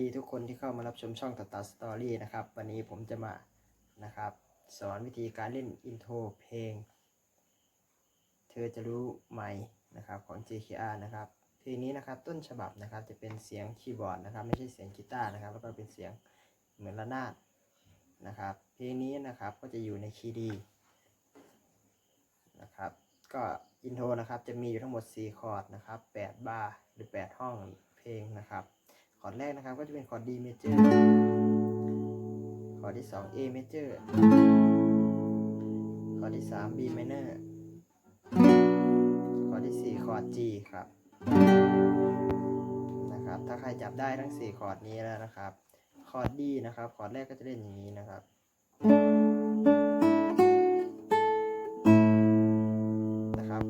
ดีทุกคนที่เข้ามารับชมช่องตาตาสตอรี่นะครับ วันนี้ผมจะมานะครับ สอนวิธีการเล่นอินโทรเพลง เธอจะรู้ไหมนะครับของ JKR นะครับ เพลงนี้นะครับต้นฉบับนะครับจะเป็นเสียงคีย์บอร์ดนะครับ ไม่ใช่เสียงกีตาร์นะครับ แล้วก็เป็นเสียงเหมือนระนาดนะครับ เพลงนี้นะครับก็จะอยู่ในคีย์ดีนะครับ ก็อินโทรนะครับจะมีอยู่ทั้งหมด 4 คอร์ดนะครับ8บาร์หรือ 8 ห้องเพลงนะครับ คอร์ดแรกนะครับก็จะเป็นคอร์ด D major คอร์ดที่ 2 A major คอร์ดที่ 3 B minor คอร์ดที่ 4 คอร์ด G ครับนะครับถ้าใครจับได้ทั้ง 4 คอร์ดนี้แล้วนะครับ คอร์ด D นะครับคอร์ดแรกก็จะเล่นอย่างนี้นะครับนะครับ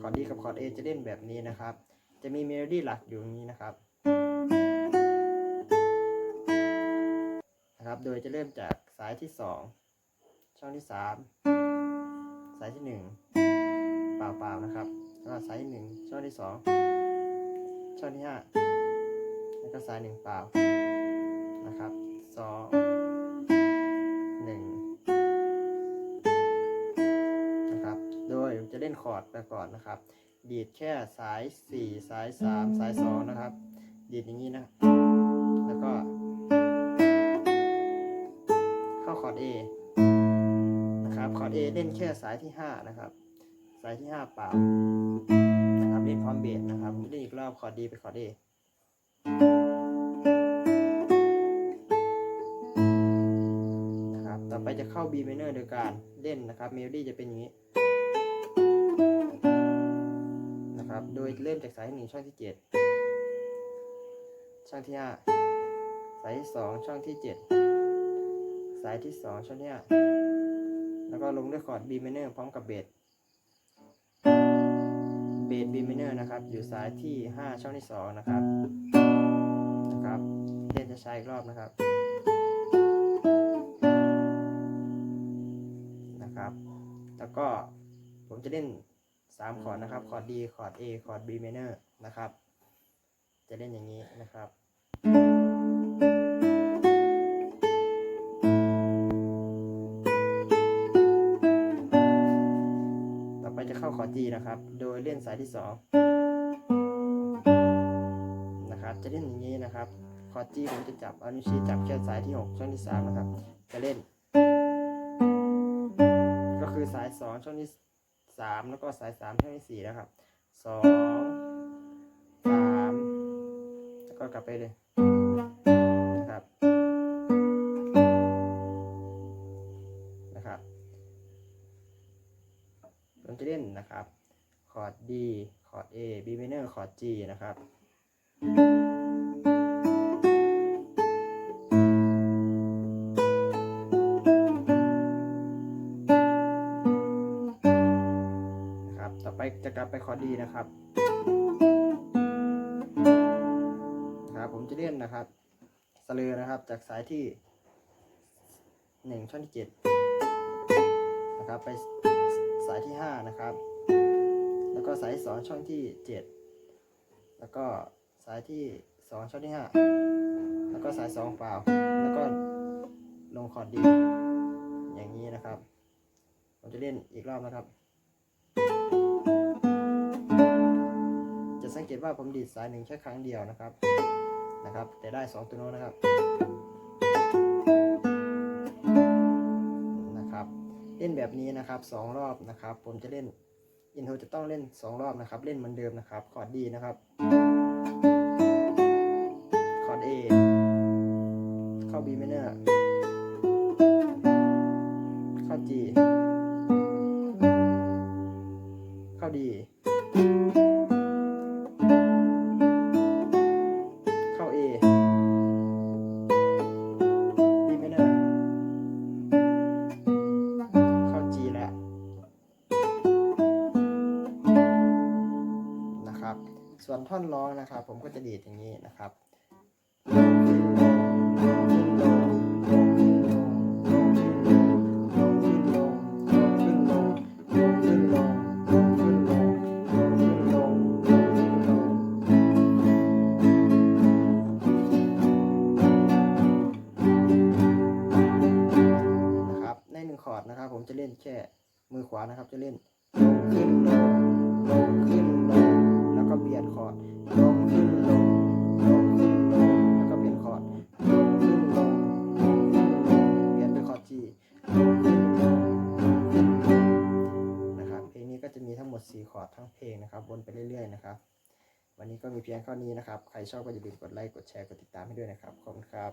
คอร์ด D กับคอร์ด A จะเล่นแบบนี้นะครับ จะมีเมโลดี้หลักอยู่อย่างนี้นะครับ นะครับ โดยจะเริ่มจากสายที่2ช่องที่3สายที่1เปล่าๆนะครับแล้วก็สายที่1ช่องที่2ช่องที่5แล้วก็สาย1เปล่านะครับ2 1นะครับ โดยจะเล่นคอร์ดไปก่อนนะครับ ดีดแค่สาย4สาย3สาย2นะครับ ดีดอย่างนี้นะ แล้วก็ คอร์ด A นะครับคอร์ด A เล่นแค่สายที่ 5 นะครับ สายที่ 5 เปล่านะครับเล่นพร้อมเบสนะครับเล่นอีกรอบคอร์ด D ไปคอร์ด A นะครับต่อไปจะเข้า B minor โดยการเล่นนะครับเมโลดี้จะเป็นอย่างนี้นะครับโดยเริ่มจากสายที่หนึ่งช่องที่ 7 ช่องที่ 5 สายที่ 2 ช่องที่ 7 สายที่2ช่องที่5แล้วก็ลงด้วยคอร์ด B minor พร้อมกับเบสเบส B minor นะครับ อยู่สายที่ 5 ช่องที่ 2 นะครับ นะครับเล่นจะใช้อีกรอบนะครับ นะครับ แล้วก็ผมจะเล่น 3 คอร์ดนะครับ คอร์ด D คอร์ด A คอร์ด B minor นะครับ จะเล่นอย่างนี้นะครับ นะครับ โดยเล่นสายที่2นะครับ จะเล่นอย่างนี้นะครับ คอร์ด G ผมจะจับอานิ้วชี้จับแค่สายที่ 6 ช่องที่ 3 นะครับ จะเล่น ก็คือสาย 2 ช่องที่ 3 แล้วก็สาย 3 ช่องที่ 4 นะครับ 2 3 แล้วก็กลับไปเลยนะครับ นะครับผมจะเล่นนะครับ คอร์ด D คอร์ด A B minor คอร์ด G นะครับ นะครับ ต่อไปจะกลับไปคอร์ด D นะครับนะครับผมจะเล่นนะครับสเลอนะครับจากสายที่1ช่องที่7นะครับไปสายที่5นะครับ ก็สายที่2ช่องที่7แล้วก็สายที่2ช่องที่5แล้วก็สาย2เปล่า แล้วก็ลงคอร์ดดี อย่างนี้นะครับผมจะเล่นอีกรอบนะครับ จะสังเกตว่าผมดีดสายหนึ่งแค่ครั้งเดียวนะครับนะครับ แต่ได้2ตัวโน้ตนะครับนะครับ เล่นแบบนี้นะครับสองรอบนะครับ ผมจะเล่น อินโทรจะต้องเล่น 2 รอบนะครับ เล่นเหมือนเดิมนะครับ คอร์ดดีนะครับ คอร์ด A เข้า B minor เข้า G เข้า D ส่วนท่อนร้องนะครับ ผมก็จะดีดอย่างนี้นะครับในหนึ่งคอร์ดนะครับ ผมจะเล่นแค่มือขวานะครับ จะเล่นขึ้นลง ก็เปลี่ยนคอร์ดลงขึ้นลงลงขึ้นลงแล้วก็เปลี่ยนคอร์ดลงขึ้นลงลงขึ้นลงเปลี่ยนเป็นคอร์ด G ลงขึ้นลงลงขึ้นลงนะครับเพลงนี้ก็จะมีทั้งหมด 4 คอร์ดทั้งเพลงนะครับวนไปเรื่อยๆนะครับ วันนี้ก็มีเพียงเท่านี้นะครับ ใครชอบก็อย่าลืมกดไลค์กดแชร์กดติดตามให้ด้วยนะครับขอบคุณครับ